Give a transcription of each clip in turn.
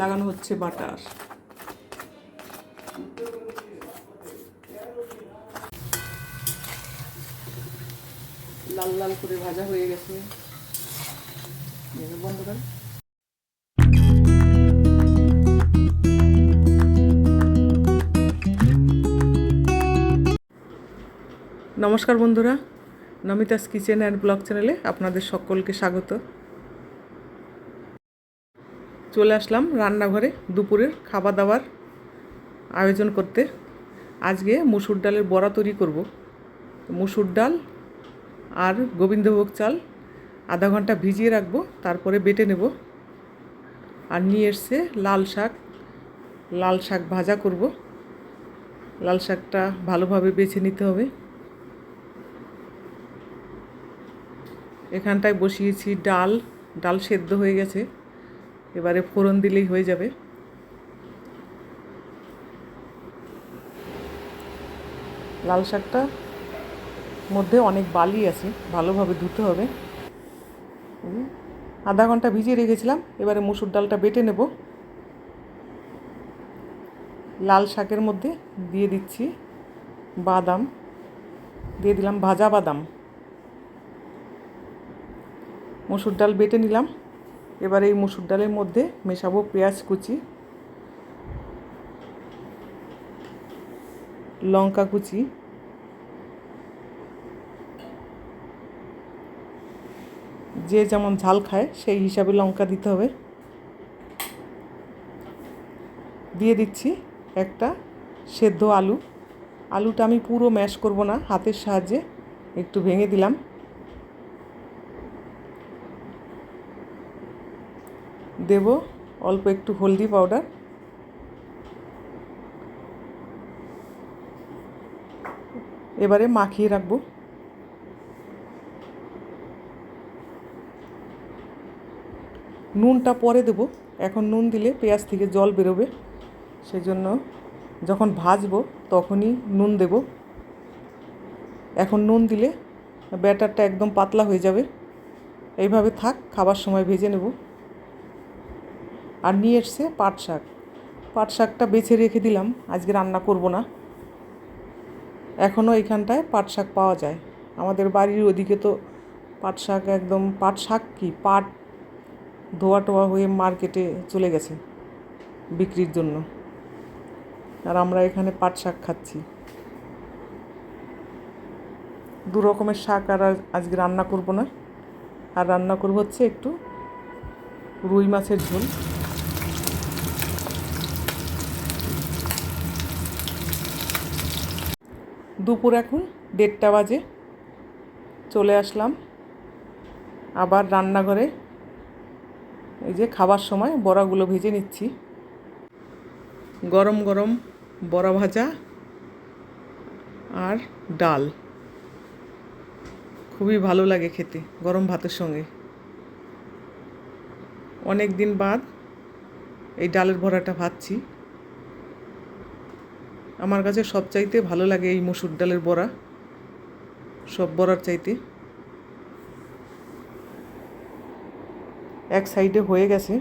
লাগানো হচ্ছে বাটার। লাল লাল করে ভাজা হয়ে গেছে। নমস্কার বন্ধুরা, নমিতাস কিচেন অ্যান্ড ব্লগ চ্যানেলে আপনাদের সকলকে স্বাগত। চলে আসলাম রান্নাঘরে দুপুরের খাবার দাবার আয়োজন করতে। আজকে মুসুর ডালের বড়া তৈরি করব। মুসুর ডাল আর গোবিন্দভোগ চাল আধা ঘণ্টা ভিজিয়ে রাখব, তারপরে বেটে নেব। আর নিয়ে এসছে লাল শাক। লাল শাক ভাজা করব। লাল শাকটা ভালোভাবে বেছে নিতে হবে। এখানটায় বসিয়েছি ডাল। ডাল সেদ্ধ হয়ে গেছে। এবারে ফোড়ন দিলেই হয়ে যাবে। লাল শাকটা মধ্যে অনেক বালি আছে, ভালোভাবে ধুতে হবে। আধা ঘণ্টা ভিজিয়ে রেখেছিলাম, এবারে মুসুর ডালটা বেটে নেব। লাল শাকের মধ্যে দিয়ে দিচ্ছি বাদাম, দিয়ে দিলাম ভাজা বাদাম। মসুর ডাল বেটে নিলাম। এবার এই মসুর ডালের মধ্যে মেশাবো পেঁয়াজ কুচি, লঙ্কা কুচি, যে যেমন ঝাল খায় সেই হিসাবে লঙ্কা দিতে হবে। দিয়ে দিচ্ছি একটা সেদ্ধ আলু। আলুটা আমি পুরো ম্যাশ করব না, হাতের সাহায্যে একটু ভেঙে দিলাম। দেব, অল্প একটু হলদি পাউডার এবারে মাখিয়ে রাখব। নুনটা পরে দেব। এখন নুন দিলে পেঁয়াজ থেকে জল বেরোবে। সেজন্য যখন ভাজবো তখনই নুন দেব। এখন নুন দিলে ব্যাটারটা একদম পাতলা হয়ে যাবে। এইভাবে থাক, খাবার সময় ভেজে নেব। আর নিয়ে এসছে পাট শাক। পাট শাকটা বেছে রেখে দিলাম, আজকে রান্না করব না। এখনও এখানটায় পাট শাক পাওয়া যায়। আমাদের বাড়ির ওদিকে তো পাট শাক একদম, পাট শাক কি? পাট ধোয়া টোয়া হয়ে মার্কেটে চলে গেছে বিক্রির জন্য। আর আমরা এখানে পাট শাক খাচ্ছি। দু রকমের শাক আর আজকে রান্না করব না। আর রান্না করব হচ্ছে একটু রুই মাছের ঝোল। দুপুর এখন, দেড়টা বাজে। চলে আসলাম আবার রান্নাঘরে। এই যে খাবার সময়, বড়াগুলো ভেজে নিচ্ছি। গরম গরম বড়া ভাজা আর ডাল। খুবই ভালো লাগে খেতে, গরম ভাতের সঙ্গে। অনেক দিন বাদ এই ডালের বড়াটা ভাজছি। আমার কাছে সব চাইতে ভালো লাগে এই মসুর ডালের বড়া। সব বড়ার চাইতে। এক সাইডে হয়ে গেছে।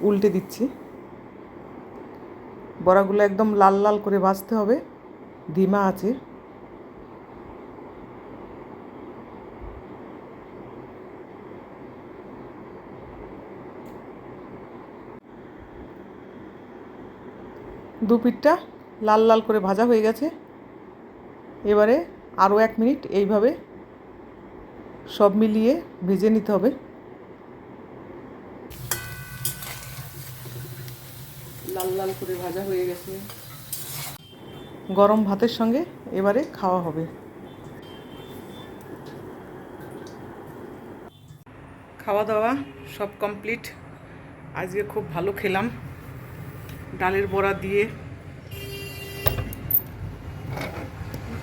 উল্টে দিচ্ছি। বড়াগুলো একদম লাল লাল করে ভাজতে হবে। ধিমা আছে। দু পিঠটা লাল লাল করে ভাজা হয়ে গেছে। এবারে আরও এক মিনিট এইভাবে সব মিলিয়ে ভেজে নিতে হবে। লাল লাল করে ভাজা হয়ে গেছে। গরম ভাতের সঙ্গে এবারে খাওয়া হবে। খাওয়া দাওয়া সব কমপ্লিট। আজকে খুব ভালো খেলাম। ডালের বড়া দিয়ে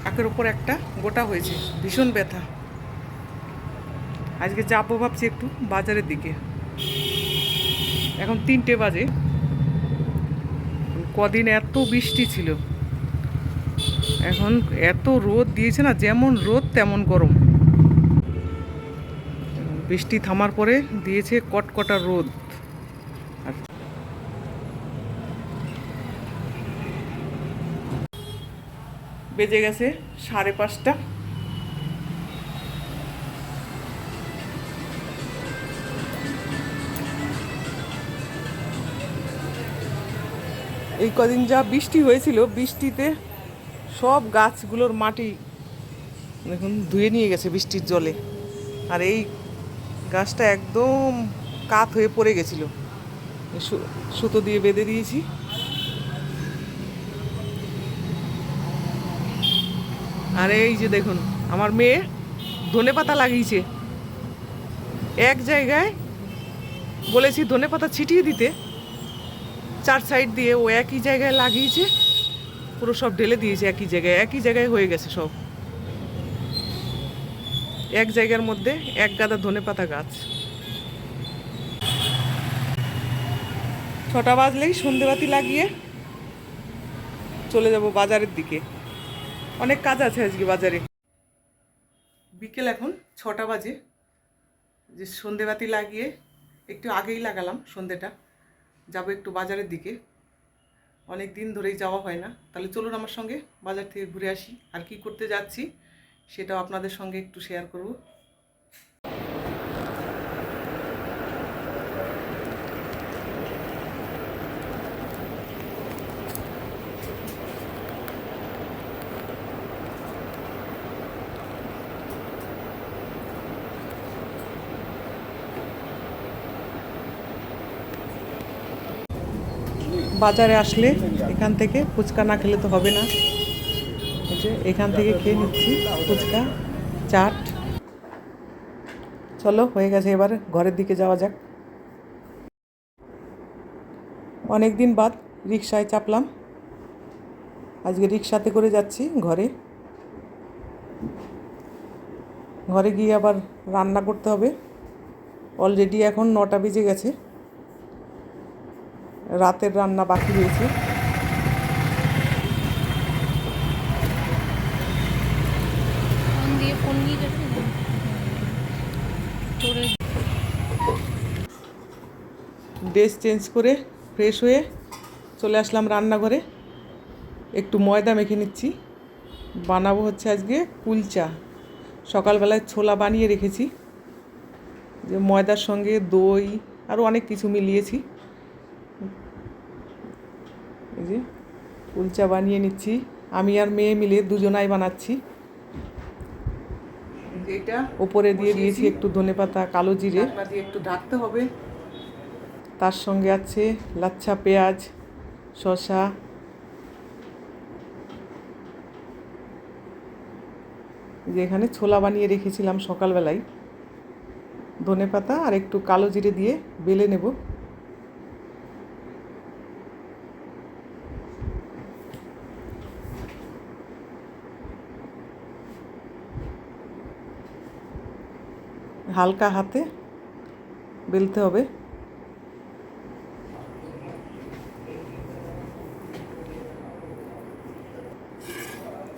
একের ওপর একটা গোটা হয়েছে, ভীষণ ব্যথা। আজকে যাব ভাবছি একটু বাজারের দিকে। এখন তিনটে বাজে। কদিন এত বৃষ্টি ছিল। এখন এত রোদ দিয়েছে না, যেমন রোদ তেমন গরম। বৃষ্টি থামার পরে দিয়েছে কটকটা রোদ। বেজে গেছে সাড়ে পাঁচটা। এই কদিন যা বৃষ্টি হয়েছিল, বৃষ্টিতে সব গাছগুলোর মাটি দেখুন ধুয়ে নিয়ে গেছে বৃষ্টির জলে। আর এই গাছটা একদম কাত হয়ে পড়ে গেছিল। সুতো দিয়ে বেঁধে দিয়েছি। আর এই যে দেখুন, আমার মেয়ে ধনে পাতা লাগিয়েছে। এক জায়গায় বলেছি ধনে পাতা ছিটিয়ে দিতে। চার সাইড দিয়ে ও একই জায়গায় লাগিয়েছে, পুরো সব ঢেলে দিয়েছে একই জায়গায় একই জায়গায় হয়ে গেছে সব। এক জায়গার মধ্যে এক গাদা ধনে পাতা গাছ। ছটা বাজলেই সন্ধেবাতি লাগিয়ে চলে যাব বাজারের দিকে। অনেক কাজ আছে আজকে বাজারে। বিকেল এখন, ছটা বাজে। যে সন্ধেবাতি লাগিয়ে একটু আগেই লাগালাম সন্ধেটা। যাব একটু বাজারের দিকে। অনেক দিন ধরেই যাওয়া হয় না। তাহলে চলুন আমার সঙ্গে বাজার থেকে ঘুরে আসি। আর কি করতে যাচ্ছি, সেটাও আপনাদের সঙ্গে একটু শেয়ার করব। বাজারে আসলে এখান থেকে ফুচকা না খেলে তো হবে না। এখান থেকে খেয়ে নিচ্ছি ফুচকা, চাট। চলো, হয়ে গেছে এবার, ঘরের দিকে যাওয়া যাক। অনেক দিন বাদ রিক্সায় চাপলাম। আজকে রিক্সাতে করে যাচ্ছি ঘরে। ঘরে গিয়ে আবার রান্না করতে হবে। অলরেডি এখন নটা বেজে গেছে। রাতের রান্না বাকি রয়েছে। ড্রেস চেঞ্জ করে ফ্রেশ হয়ে চলে আসলাম রান্নাঘরে। একটু ময়দা মেখে নিচ্ছি। বানাবো হচ্ছে আজকে কুলচা সকালবেলায় ছোলা বানিয়ে রেখেছি। যে ময়দার সঙ্গে দই আরও অনেক কিছু মিলিয়েছি। যে কুলচা বানিয়ে নিচ্ছি। আমি আর মেয়ে মিলে দুজনাই বানাচ্ছি। এটা ওপরে দিয়ে দিয়েছি একটু ধনেপাতা কালো জিরে। একটু ঢাকতে হবে। তার সঙ্গে আছে লাচ্ছা পেঁয়াজ শসা। যে এখানে ছোলা বানিয়ে রেখেছিলাম সকালবেলায়। ধনে পাতা আর একটু কালো জিরে দিয়ে বেলে নেব। হালকা হাতে বেলতে হবে।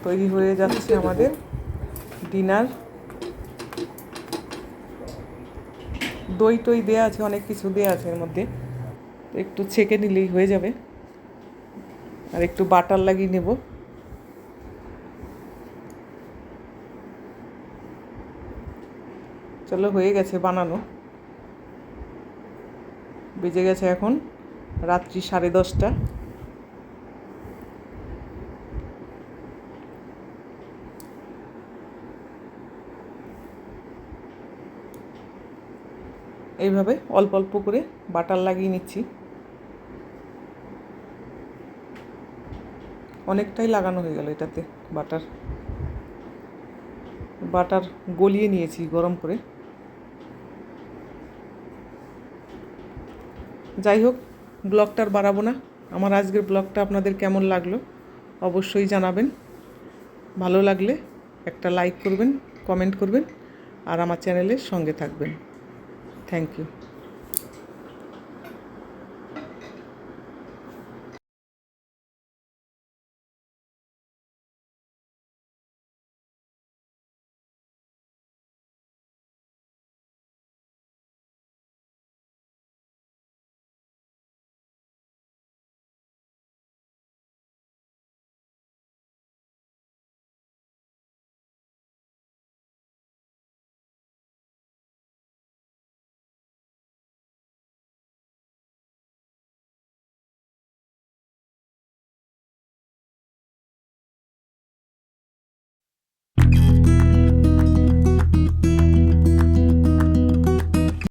তৈরি হয়ে যাচ্ছে আমাদের ডিনার। দই টই দেওয়া আছে, অনেক কিছু দেওয়া আছে এর মধ্যে। একটু ছেঁকে নিলেই হয়ে যাবে। আর একটু বাটার লাগিয়ে নেব। চলো হয়ে গেছে বানানো। বেজে গেছে এখন রাত্রি সাড়ে দশটা। এইভাবে অল্প অল্প করে বাটার লাগিয়ে নিচ্ছি। অনেকটাই লাগানো হয়ে গেল এটাতে বাটার। বাটার গলিয়ে নিয়েছি গরম করে। যাই হোক ব্লগটার বাড়াবো না। আমার আজকের ব্লগটা আপনাদের কেমন লাগল অবশ্যই জানাবেন। ভালো লাগলে একটা লাইক করবেন, কমেন্ট করবেন, আর আমার চ্যানেলের সঙ্গে থাকবেন। Thank you.